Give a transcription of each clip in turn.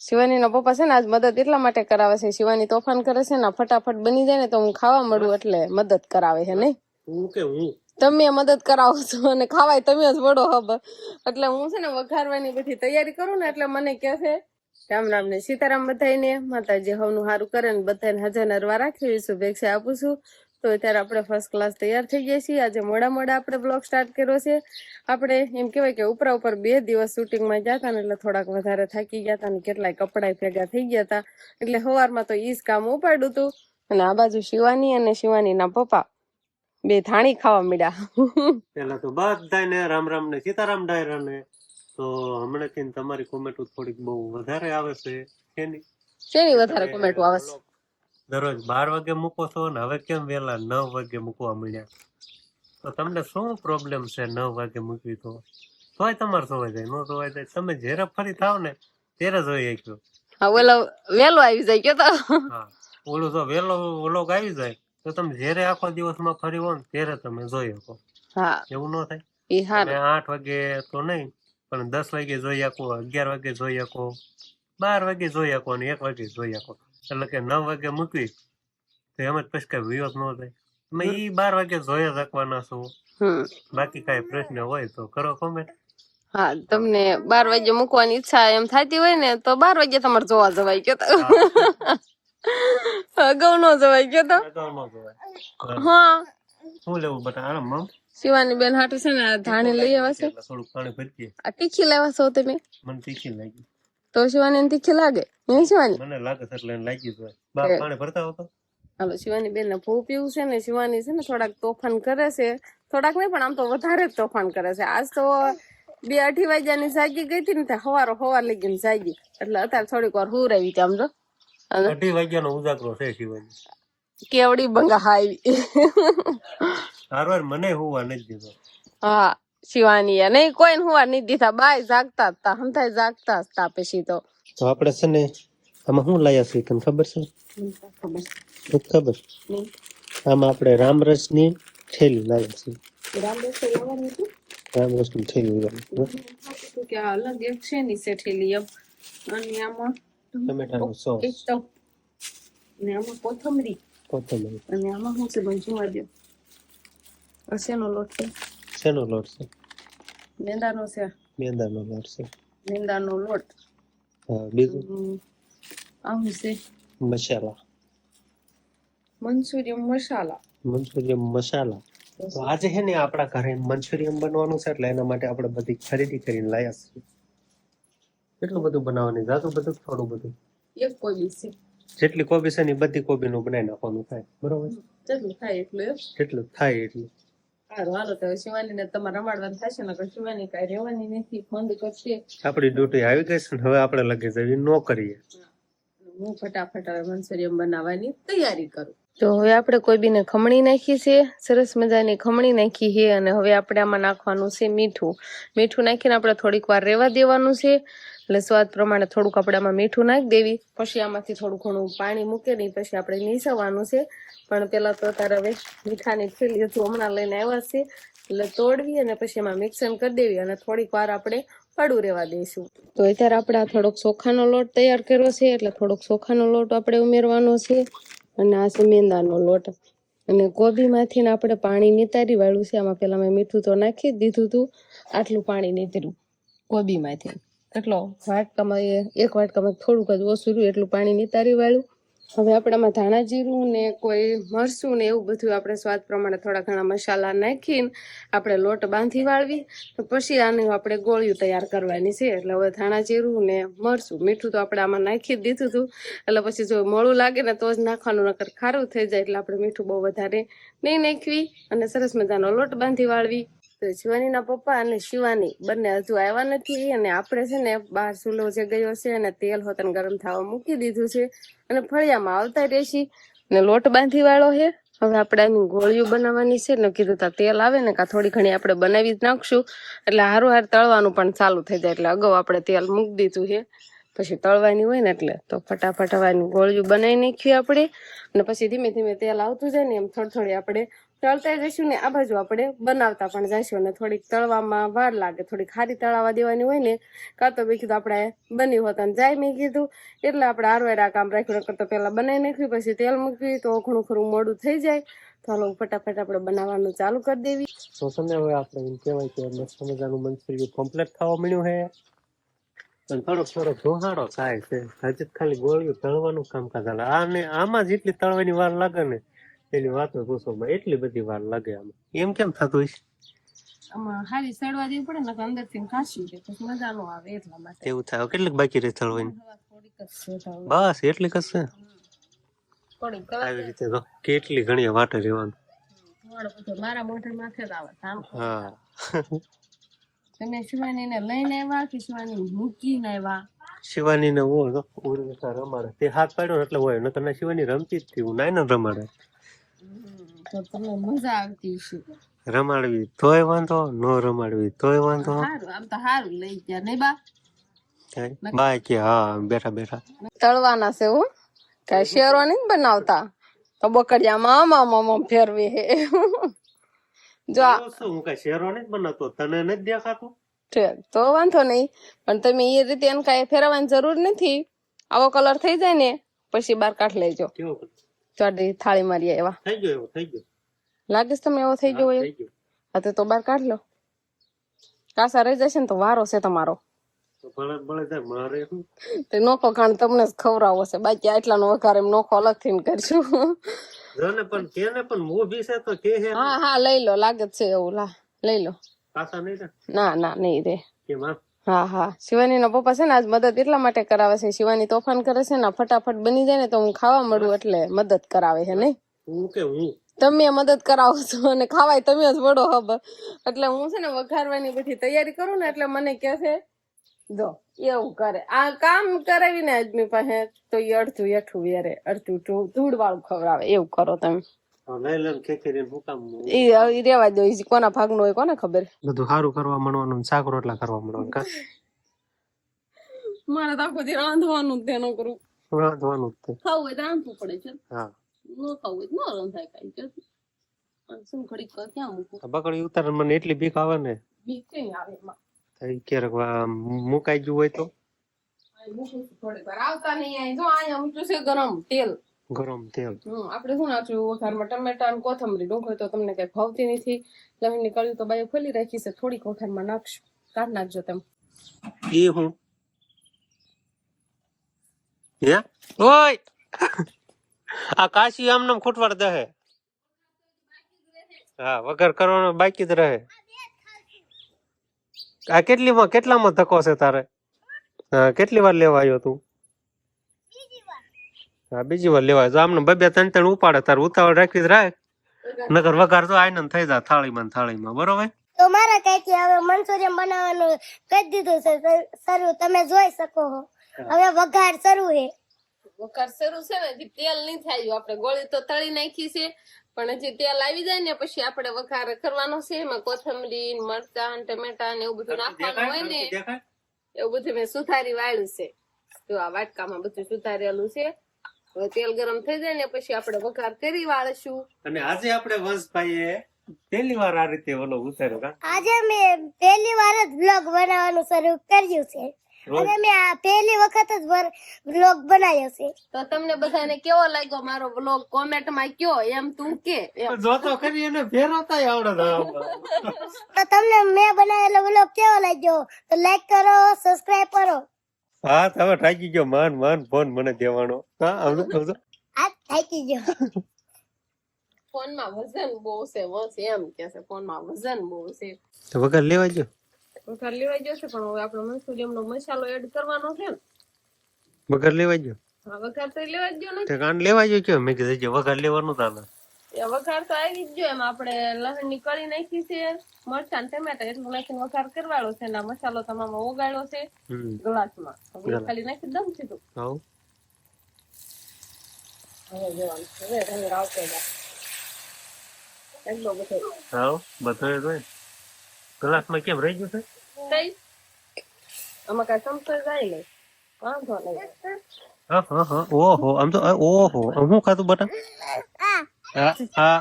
શિવાનીના પપ્પા છે ને આજ મદદ એટલા માટે કરાવે છે. શિવાની તોફાન કરે છે ને ફટાફટ બની જાય ને તો હું ખાવા મળું એટલે મદદ કરાવે છે નહીં? હું કે હું? તમે મદદ કરાવો છો અને ખાવાય તમે જ વડો હબ એટલે હું છે ને વઘારવાની બધી તૈયારી કરું ને એટલે મને કે છે રામ રામ ને સીતારામ બધાને માતાજી હવનું સારું કરે ને બધાને હજાર નરવા રાખી શુભેચ્છા આપું છું. તો અત્યારે આપણે ફર્સ્ટ ક્લાસ તૈયાર થઈ ગયા છીએ. આજે મોડા મોડા આપણે બ્લોગ સ્ટાર્ટ કર્યો છે. આપણે એમ કહેવાય કે ઉપરા ઉપર બે દિવસ શૂટિંગમાં ગયા હતા ને એટલે થોડાક વધારે થાકી ગયા હતા ને કેટલાય કપડાય ભેગા થઈ ગયા હતા. એટલે સવારમાં તો ઈ જ કામ ઉપાડ્યું હતું અને આ બાજુ શિવાની અને શિવાનીના પપ્પા બે થાણી ખાવા મળ્યા પેલા તો બધાને રામ રામ ને સીતારામ ડાયરા ને. તો હમણાંથી તમારી કોમેન્ટો થોડીક બહુ વધારે આવે છે. શેની વધારે કોમેન્ટો આવે છે? દરરોજ બાર વાગે મૂકો છો ને હવે કેમ વેલા નવ વાગે મૂકવા મળ્યા તો તમને શું પ્રોબ્લેમ છે નવ વાગે મૂકવી તો? તોય તમારે ધોવાઈ જાય નો ધોવાઈ જાય. તમે જ્યારે ફરી થાવ ને ત્યારે જોઈ શક્યો હા ઓલો વેલો આવી જાય કયો તો. હા ઓલું જો વેલો વ્લોગ આવી જાય તો તમે જ્યારે આખો દિવસમાં ફરી હો ને ત્યારે તમે જોઈ શકો હા. એવું ન થાય. હારું. આઠ વાગે તો નહીં પણ દસ વાગે જોઈ શકો અગિયાર વાગે જોઈ શકો બાર વાગે જોઈ શકો અને એક વાગે જોઈ શકો એટલે કે નવ વાગે મૂકવી. તો એમ જ પછી કઈ વિરોધ ન થાય. તમે ઈ બાર વાગે જોઈ જ શકવાના છો. બાકી કઈ પ્રશ્ન હોય તો કરો કોમેન્ટ હા તમને બાર વાગે મૂકવાની ઈચ્છા એમ થતી હોય ને તો બાર વાગે તમારે જોવા જવાય કે અગાઉ નો જવાય કે તો. હા. શું લેવું બટા? આરામ મમ શિવાની બેન હાટુ છે ને ધાણી લઈ આવ્યા છે એટલે પાણી ભરતીએ આ તીખી લેવા છો તમે? મને તીખી લાગી. તો શિવાની તીખી લાગે? નહીં શિવાની? મને લાગે છે એટલે લાગી જાય બાપ પાણી ભરતા હોતો હાલો શિવાની બેન ને ભૂ પીવું છે ને શિવાની છે ને થોડાક તોફાન કરે છે. થોડાક નહીં પણ આમ તો વધારે જ તોફાન કરે છે. આજ તો બે અઢી વાગ્યાની જાગી ગઈ હતી ને હવારો હવાર ને જાગી. એટલે અત્યારે થોડીક વાર હું રહી આમ તો અઢી વાગ્યાનો ઉજાગરો છે શિવાની. કેવડી બંગા આવી હારવાર મને હોવા નથી દીધો. હા. શિવાની નહીં કોઈ હુવા નહીં દીધા બાય જાગતા હતા હમથાય જાગતા હતા પછી તો. તો આપણે છે ને આમાં શું લાયા છે તને ખબર છે? ખબર ખબર? આમાં આપણે રામરસની થેલી લાવ્યા છે. રામ રસ્તે જવાનું રામરસની થેલી લાવી તો કે આ અલગ એક છે ની સેઠેલી અબ અને આમાં ટમેટાનો સોસ. એક તો ને આમાં કોથમરી. કોથમરી. અને આમાં શું છે ભાઈ જોવા દો આ લોટ. છે શેનો લોટ છે મેંદાનો છે મેંદાનો લોટ છે મેંદાનો લોટ બીજું આવું છે મસાલા મંચુરિયન મસાલા મંચુરિયન મસાલા તો આજે છે ને આપણા ઘરે મંચુરિયમ બનવાનું છે એટલે એના માટે આપણે બધી ખરીદી કરીને લાયા છીએ. કેટલું બધું બનાવવાની? જાતું બધું થોડું બધું? એક કોબી છે. જેટલી કોબી છે ને બધી કોબીનું બનાવી નાખવાનું થાય. બરોબર? જેટલું થાય એટલું જેટલું થાય એટલું. હાલો તો શિવાની ને તમારે રમાડવાનું થશે ને શિવાની કાંઈ રહેવાની નથી ફંડ કરશે. આપણી ડ્યુટી આવી ગઈ છે ને હવે આપણે લગે જવી ન કરીએ. હું ફટાફટ હવે મંચુરિયન બનાવવાની તૈયારી કરું. તો હવે આપણે કોબીને ખમણી નાખી છે સરસ મજાની ખમણી નાખી છે અને હવે આપણે આમાં નાખવાનું છે મીઠું. મીઠું નાખીને આપણે થોડીક વાર રહેવા દેવાનું છે એટલે સ્વાદ પ્રમાણે થોડુંક આપણે આમાં મીઠું નાખી દેવી. પછી આમાંથી થોડું ઘણું પાણી મૂકે નહીં પછી આપણે નીસવાનું છે. પણ પેલા તો તારા વેસ્ટ મીઠાની થેલી હતું હમણાં લઈને આવ્યા છે એટલે તોડવી અને પછી એમાં મિક્સન કરી દેવી અને થોડીક વાર આપણે પડું રહેવા દઈશું. તો અત્યારે આપણે થોડોક ચોખાનો લોટ તૈયાર કર્યો છે, એટલે થોડોક ચોખાનો લોટ આપણે ઉમેરવાનો છે અને આ છે મેંદાનો લોટ. અને કોબીમાંથી આપણે પાણી નિતારી વાળું છે, આમાં પેલા મેં મીઠું તો નાખી જ દીધું હતું આટલું પાણી નીતર્યું કોબીમાંથી એટલો વાટકામાં એક વાટકામાં થોડુંક જ ઓછું રહ્યું, એટલું પાણી નિતારી વાળું. હવે આપણામાં ધાણા જીરું ને કોઈ મરચું ને એવું બધું આપણે સ્વાદ પ્રમાણે થોડા ઘણા મસાલા નાખીને આપણે લોટ બાંધી વાળવી. તો પછી આનું આપણે ગોળિયું તૈયાર કરવાની છે. એટલે હવે ધાણા જીરું ને મરચું, મીઠું તો આપણે આમાં નાખી જ દીધું હતું. એટલે પછી જો મોળું લાગે ને તો જ નાખવાનું, નકર ખારું થઈ જાય એટલે આપણે મીઠું બહુ વધારે નહીં નાખવી. અને સરસ મજાનો લોટ બાંધી વાળવી. તો શિવાનીના પપ્પા અને શિવાની બંને હજુ આવ્યા નથી અને આપણે છે ને બહાર ચૂલો જે ગયો છે અને તેલ હોતન ગરમ થવા મૂકી દીધું છે અને ફળિયામાં આવતા રહેશી ને લોટ બાંધી વાળો છે હવે આપણે આની ગોળીઓ બનાવવાની છે ને કીધું તા તેલ આવે ને કાં થોડી ઘણી આપણે બનાવી જ નાખશું. એટલે હારું હાર તળવાનું પણ ચાલુ થઈ જાય એટલે અગાઉ આપણે તેલ મૂકી દીધું છે પછી તળવાની હોય ને એટલે તો ફટાફટ હવે આની ગોળીઓ બનાવી નાખીએ આપણે. અને પછી ધીમે ધીમે તેલ આવતું જાય ને એમ થોડી થોડી આપણે તળતા જઈશું ને આ બાજુ આપણે બનાવતા પણ જઈશું અને થોડીક તળવામાં વાર લાગે, થોડીક ખારી તળાવા દેવાની હોય ને, કાં તો મેં કીધું આપણે બની હોત અને જાય મેં કીધું. એટલે આપણે આરવેર કામ રાખ્યું, નકર પહેલા બનાવી નાખ્યું, પછી તેલ મૂક્યું, તો ઘણું ખરું મોડું થઈ જાય. તો હાલો ફટાફટ આપણે બનાવવાનું ચાલુ કરી દેવી. તો તમને હવે આપણે એમ કહેવાય કે મસ્ત મજાનું મંચુરિયન કમ્પ્લીટ થવા મળ્યું છે પણ થોડોક થોડોક ધોહાડો થાય છે. હજી ખાલી ગોળીઓ તળવાનું કામ હાલે. આને આમાં જેટલી તળવાની વાર લાગે ને એની વાત પૂછો એટલી બધી વાર લાગે આમાં. એમ કેમ થતું હશે? આમાં હારી સડવા દેવી પડે ને અંદરથી કાશી દે પછી મજા નો આવે એટલા માટે. એવું થાય કેટલીક બાકી રહી. બસ એટલી આવી રીતે તો કેટલી ઘણી વાટે રહેવાનું. મારા મોઢે માથે જ આવે હા. તમે શિવાની ને લઈને આવ્યા કે શિવાની મૂકીને આવ્યા? શિવાની ને હોય રમાડે. તે હાથ પાડ્યો એટલે હોય નકર શિવાની રમતી જ હતી હું નાઈ રમાડે. તો તમને મજા આવતી હશે. રમાડવી તોય વાંધો ન રમાડવી તોય વાંધો. સારું આમ તો સારું લઈ ગયા. નહીં બા? બાય કે હા બેઠા બેઠા. તળવાના છે હું. કઈ શેરો નહીં બનાવતા. તો બકડિયામાં આમ આમ આમ ફેરવી હે. જો આ તો શું હું કઈ શેરો નથી બનાવતો? તને નથી દેખાતું? ઠીક તો વાંધો નહીં. પણ તમે એ રીતે એને કાંઈ ફેરવવાની જરૂર નથી. આવો કલર થઈ જાય ને પછી બાર કાઢ લેજો. કેવો ચોડી થાળી મારી એવા થઈ ગયો એવો થઈ ગયો। લાગે છે તમે એવો થઈ ગયો હોય હા તો તો બાર કાઢ લો। કાસા રહી જશે ને તો વારો છે તમારો। તો નોખો ખાણ તમને જ ખવડાવો છે। બાકી આટલાનો વઘાર એમ નોખો અલગ થઈને કરશું। જોને પણ કેને પણ મોભી છે તો કે હા હા લઈ લો લાગે છે એવું લા લઈ લો। નહીં ના ના નહીં રે। કે માં હા હા. શિવાની નો પપ્પા છે ને આજ મદદ એટલા માટે કરાવે છે. શિવાની તોફાન કરે છે ને ફટાફટ બની જાય ને તો હું ખાવા મળું એટલે મદદ કરાવે છે નહીં? હું કે હું? તમે મદદ કરાવો છો અને ખાવાય તમે જ વડો ખબર એટલે હું છે ને વઘારવાની બધી તૈયારી કરું ને એટલે મને કે છે જો એવું કરે. આ કામ કરાવીને આદમી પાસે તો એ અડધું એઠું વેરે. અડધું ધૂળ વાળું ખવડાવે. એવું કરો તમે. લઈ લઈને હું કામ ઈ રેવા દો ઈ કોના ભાગનું હોય કોને ખબર? બધું સારું કરવા મળવાનું શાક રોટલા કરવા માંડવાનું કા? મારે તો આખો દી રાંધવાનું જ તેનું કરું. રાંધવાનું જ ખાવું હોય તો રાંધવું પડે છે. હા. ન ખાવું હોય તો રંધાય કાંઈ કે શું ઘડીક ક્યાં મૂકું? બકડી ઉતાર મને એટલી બીક આવે ને? બીક કઈ આવે એમાં? ક્યારેક મુકાઈ ગયું હોય તો? આવતા નહીં જો અહીંયા છે ગરમ તેલ. ગરમ તેલ. આપણે શું નાખ્યું? વઘારમાં ટમેટા અને કોથમરી. ડુંગળી તો તમને કઈ ભાવતી નથી. લવિંગની કળી તો બાય ખોલી રાખી છે. થોડીક વઘારમાં નાખશું. કાઢ નાખજો તમે. એ હું? હે? ઓય! આ કાશી આમ નામ ખોટવાડ દહે. હા વગર કરવાનો બાકી જ રહે. આ કેટલીમાં કેટલામાં ધક્કો છે તારે? હા કેટલી વાર લેવા આવ્યો તું? હા બીજી વાર લેવા જો આમને બબે ત્રણ ત્રણ ઉપાડે તાર ઉતાવળ રાખી જ રાખ. નકર વઘાર તો આનંદ થઈ જાય થાળીમાં થાળીમાં બરોબર? તો મારા કાકી હવે મંચુરિયમ બનાવવાનું કહી દીધું છે સર- શરૂ તમે જોઈ શકો છો હવે વઘાર શરૂ હે. વઘાર શરૂ છે ને હજી તેલ નહીં થાય આપણે ગોળી તો તળી નાખી છે પણ હજી તેલ આવી જાય ને પછી આપણે વઘાર કરવાનો છે. એમાં કોથમરી મરચાં ટમેટા ને એવું બધું નાખવાનું હોય ને એવું બધું મેં સુધારી વાળ્યું છે. જો આ વાટકામાં બધું સુધારેલું છે. હવે તેલ ગરમ થઈ જાય ને પછી આપણે વઘાર કરી વાળશું. અને આજે આપણે વંશભાઈએ પહેલી વાર આ રીતે ઓલો ઉતાર્યો કા? આજે મેં પહેલી વાર જ બ્લોગ બનાવવાનું શરૂ કર્યું છે. અને મેં આ પહેલી વખત જ બ્લોગ બનાવ્યો છે. તો તમને બધાને કેવો લાગ્યો મારો વ્લોગ કોમેન્ટમાં કયો એમ તું કે જોતો કરી એને ફેરવતા આવડે તો તમને મેં બનાવેલો બ્લોગ કેવો લાગ્યો? તો લાઈક કરો સબસ્ક્રાઇબ કરો. હા તમે થાકી ગયો. માન માન ફોન મને દેવાનો. હા આવજો આવજો. આ થાકી ગયો. ફોનમાં વજન બહુ છે વસ એમ કે છે ફોનમાં વજન બહુ છે. તો વગર લેવા જો વગર લેવા જો છે પણ હવે આપણે મંચુરિયમ નો મસાલો એડ કરવાનો છે ને. વગર લેવા જો હા વગર તો લેવા જો ને તે કાન લેવા જો કે મેં કીધું જે વગર લેવાનું તાને વઘાર તો આવી જ ગયો. એમ આપણે લસણની કળી નાખી છે મરચાં ને ટમેટા એટલું નાખીને વઘાર કરવાળો છે. ને મસાલો તમામ ઓગાળ્યો છે ગ્લાસમાં. ખાલી નાખી દમ સીધું હવે જોવાનું હવે રંગ આવતો એટલો બધો. આવ બધો ગ્લાસમાં કેમ રહી ગયું છે? થઈ આમાં કાંઈ સમતો જાય નહીં. વાંધો નહીં. હા હા હા. ઓહો આમ તો ઓહો. આમ શું ખાતું બટા? હા હા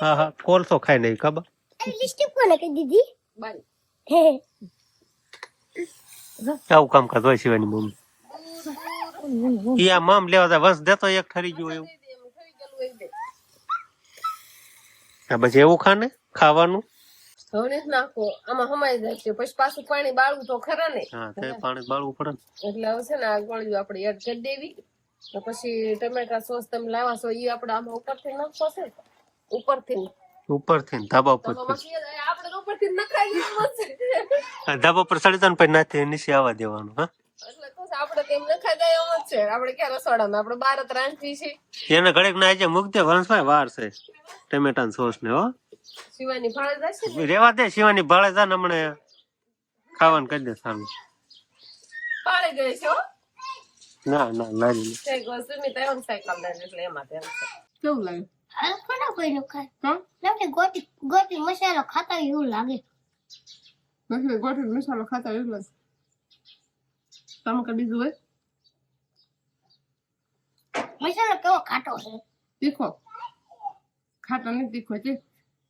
હા હા. કોલસો ખાઈ નહીં ખબર? લિપસ્ટિક કોને કહી દીધી? બારી આવું કામ કાજ હોય શિવાની મમ્મી. આ મામ લેવા જાય વંશ દેતો એક ઠરી ગયો એવું. હા પછી એવું ખાને ખાવાનું? હવે નાખો. આમાં હમાઈ જાય છે. પછી પાછું પાણી બાળવું તો ખરા ને. હા પાણી બાળવું પડે એટલે હવે છે ને આ ગોળીઓ આપણે એડ કરી દેવી. ને પછી ટમેટા સોસ તમે લાવા છો એ આપણે આમાં ઉપરથી નાખશો છે? ઉપરથી. ઉપરથી ધાબા ઉપર આપણે ઉપરથી નખાઈ ધાબા પર ચડી જાય પછી નાથી નીચે આવવા દેવાનું હા? આપણે તેમ નખાઈ જાય છે. આપણે ક્યાં રસોડામાં? આપણે બાર જ રાંધવી છે. એને ઘડીક ના આજે મૂક વંશભાઈ વાર છે. ટમેટા સોસ ને હો. શિવાની ભાળે જશે રેવા દે શિવાની ભાળે જા હમણે. ખાવાનું કરી દે સારું ભાળે ગઈ છે હો. ના ના લારી તે ગોસુમી તો એમ સાયકલ લઈને એટલે એમાં તેમ કેવું લાગે? આ કોના કોઈનું ખાય? હા? કે ગોટી ગોટી મસાલો ખાતા એવું લાગે. નથી ગોઠવી મસાલો ખાતા એવું લાગે. તમે કઈ બીજું હોય? મસાલો કેવો ખાટો છે? તીખો. ખાટા નથી તીખો છે.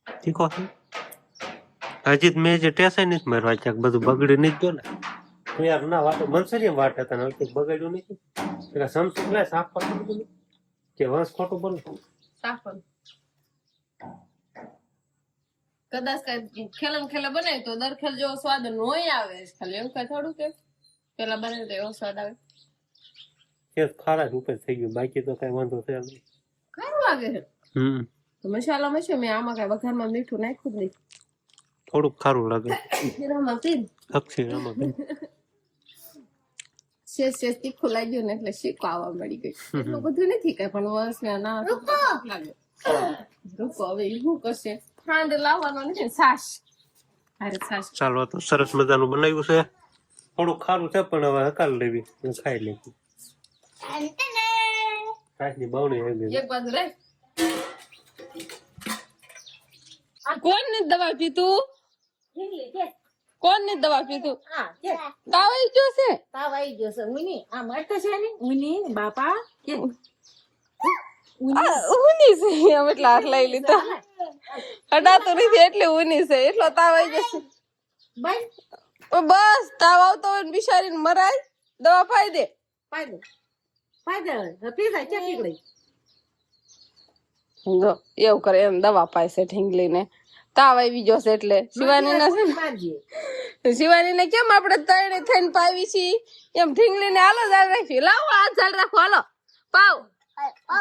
તીખો છે? હજી મેં જે ટેસાઈ નથી મારવા ક્યાંક બધું બગડી નહીં ગયો ને. તો યાર ના વાટો મનસરિયમ વાટે હતા ને કંઈક બગાડ્યું નથી. એટલે સમસુ લે સાફ કરતું બધું કે વંશ ખોટું બોલું? સાફન કદાચ કઈ ખેલમ ખેલે બને તો દર ખેલ જેવો સ્વાદ નોય આવે. ખાલી એવું કઈ થોડું કે. પેલા બને તો એવો સ્વાદ આવે. કે ખારા ઉપર થઈ ગયું. બાકી તો કઈ વાંધો થયો નહીં. ખારું લાગે છે? હમ. તો મસાલામાં છે મેં આમાં કઈ વઘારમાં મીઠું નાખ્યું જ નહીં. થોડુંક ખારું લાગે. જીરામાં તીન અક્ષી આમાં કઈ. શેષ શેષ તીખું ગયું ને એટલે શીખો આવવા મળી ગઈ એટલું બધું નથી કઈ પણ વર્ષ ને ના રૂકો રૂકો હવે એ શું કરશે? ખાંડ લાવવાનો નથી ને છાશ. અરે છાશ. ચાલો તો સરસ મજાનું બનાવ્યું છે. થોડું ખારું છે પણ હવે હકાલ લેવી. હું ખાઈ લેવી કાચની બાવણી એક બાજુ રે આ કોણ ને દવા પીતું કોણ ને દવા પીધું? તાવ આવી ગયો છે? તાવ આવી ગયો છે. ઉની આ મળતો છે ને. ઉની બાપા કે. આ છે એમ એટલે લઈ લીધો. અડાતું નથી એટલે ઊની છે. એટલો તાવ આવી જશે બસ તાવ આવતો હોય ને મરાય. દવા પાઈ દે. પાઈ દે. પાઈ દે પી જાય એવું કરે એમ દવા પાય છે ઢીંગલીને. તાવ આવી છે એટલે. શિવાની ના ને શિવાની ને કેમ આપણે ત્રણે થઈને પાવી છી એમ ઢીંગલીને હાલો જાળ રાખી લાવો હાથ જાળ રાખો હાલો. પાવ.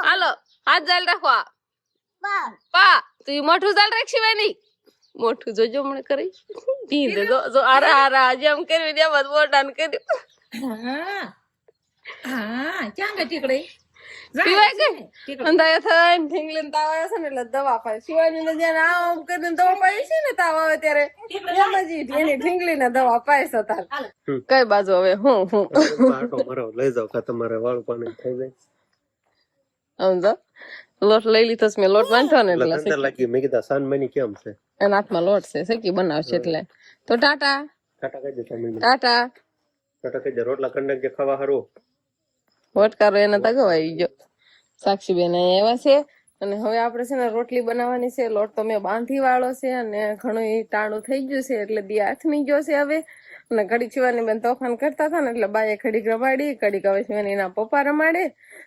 હાલો હાથ જાળ રાખો પા. તું મોઠું જાળ રાખ શિવાની. મોઠું જોજો મને કરી. પી દે જો જો આરા આરા જેમ કરી દેવા જ મોઢાને કર્યું. હા. હા ક્યાં ગઈ ટીકડી પીવાય કે અંધાયા તાવ આવે છે ને એટલે દવા પાય. શિવાની ને જ્યારે આમ કરીને દવા પાય છે ને તાવ આવે ત્યારે એમ જ ઈ એની દવા પાય છે તાર. કઈ બાજુ હવે? હું હું. લઈ જાવ કા તમારે વાળું પાણી થઈ જાય. લોટ લઈ લીધો છે મેં લોટ બાંધ્યો ને એટલે લાગી મેં કીધા સાન મની કેમ છે? એના હાથમાં લોટ છે શેકી બનાવશે એટલે. તો ટાટા. દે ટાટા. કાટા દે રોટલા કંડક જે ખાવા હારું. વટકારો એને તગવાઈ ગયો. સાક્ષી બેન અહીંયા છે. અને હવે આપણે છે ને રોટલી બનાવવાની છે. લોટ તો મેં બાંધી વાળો છે અને ઘણું ટાણું થઈ ગયું છે એટલે દી હાથમી ગયો છે હવે. અને ઘડી શિવાની બેન તોફાન કરતા હતા ને એટલે બાએ ઘડીક રમાડી, ઘડીક હવે શિવાની એના પપ્પા રમાડે.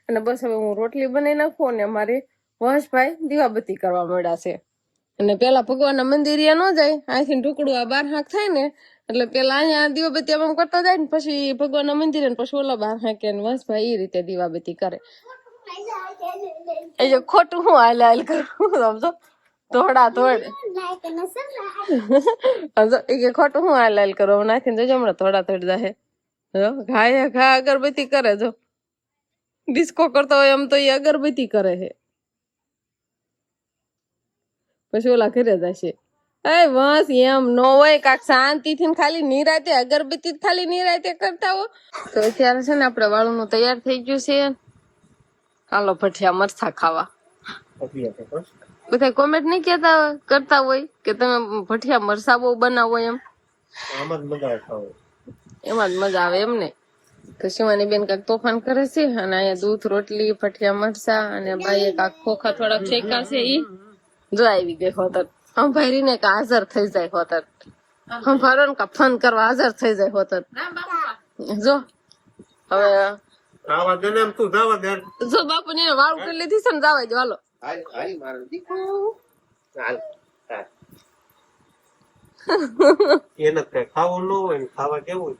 અને બસ હવે હું રોટલી બનાવી નાખું અને અમારે વંશભાઈ દીવાબત્તી કરવા મળ્યા છે. અને પેલા ભગવાનના મંદિરે ન જાય. અહીંથી ઢુકડું આ બાર હાંક થાય ને એટલે પેલા અહીંયા દીવાબત્તી આમ કરતા જાય ને પછી ભગવાનના મંદિરે ને પછી ઓલા બાર હાંકે ને વંશભાઈ એ રીતે દીવાબત્તી કરે. એ જો ખોટું હું હાલ હાલ કરું, સમજો? તોડા તોડ સમજો? એ કે ખોટું હું હાલ હાલ કરું હવે નાખીને જોજો હમણાં તોડા તોડ જાહે. જો, ઘાય, ઘા અગરબત્તી કરે, જો. ડિસ્કો કરતો હોય એમ તો એ અગરબત્તી કરે છે. પછી ઓલા ઘરે જશે. એ બસ એમ નો હોય કાક શાંતિ થી ખાલી નિરાતે અગરબત્તી ખાલી નિરાતે કરતા હો. તો અત્યારે છે ને આપણે વાળું નું તૈયાર થઈ ગયું છે. હાલો ભઠિયા મરચા ખાવા. બધા કોમેન્ટ નહીં કેતા કરતા હોય કે તમે ભઠિયા મરસા બહુ બનાવો એમ. એમાં જ મજા આવે એમ ને તો શિવાની બેન કાંક તોફાન કરે છે અને અહીંયા દૂધ રોટલી ભઠિયા મરસા અને બાઈએ કાંક ખોખા થોડાક શેકા છે ઈ. જો આવી ગઈ હોતર. સંભાળી ને કે હાજર થઈ જાય હોતર સંભાળો ને કે ફોન કરવા હાજર થઈ જાય હોતર જો હવે આવા દે ને એમ તું જવા દે જો બાપુ ને વાળ કરી લીધી છે ને જવા દો હાલો. એને ખાવું ન હોય ખાવા કેવું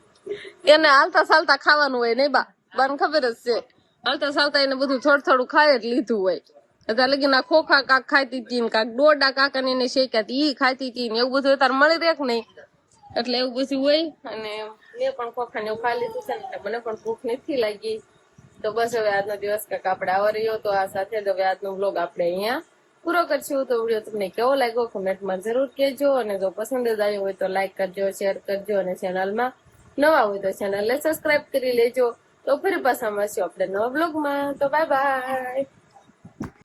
એને હાલતા ચાલતા ખાવાનું હોય નહીં બા બાને ખબર જ છે હાલતા ચાલતા એને બધું થોડું થોડું ખાય જ લીધું હોય અત્યારે લગી ના ખોખા કાક ખાતી હતી કાક ડોડા કાકા ને એને શેક્યા હતી ઈ ખાતી હતી ને એવું બધું અત્યારે મળી રેક નહીં. એટલે એવું બધું હોય અને મેં પણ ખોખા ને એવું લીધું છે ને મને પણ ભૂખ નથી લાગી. તો બસ હવે આજનો દિવસ કાક આપણે આવો તો આ સાથે જ હવે આજનો વ્લોગ આપણે અહીંયા પૂરો કરશું. તો વીડિયો તમને કેવો લાગ્યો કમેન્ટમાં જરૂર કહેજો અને જો પસંદ જ આવ્યો હોય તો લાઈક કરજો શેર કરજો અને ચેનલમાં નવા હોય તો ચેનલને સબસ્ક્રાઇબ કરી લેજો. તો ફરી પાછા મળશું આપણે નવા બ્લોગમાં તો બાય બાય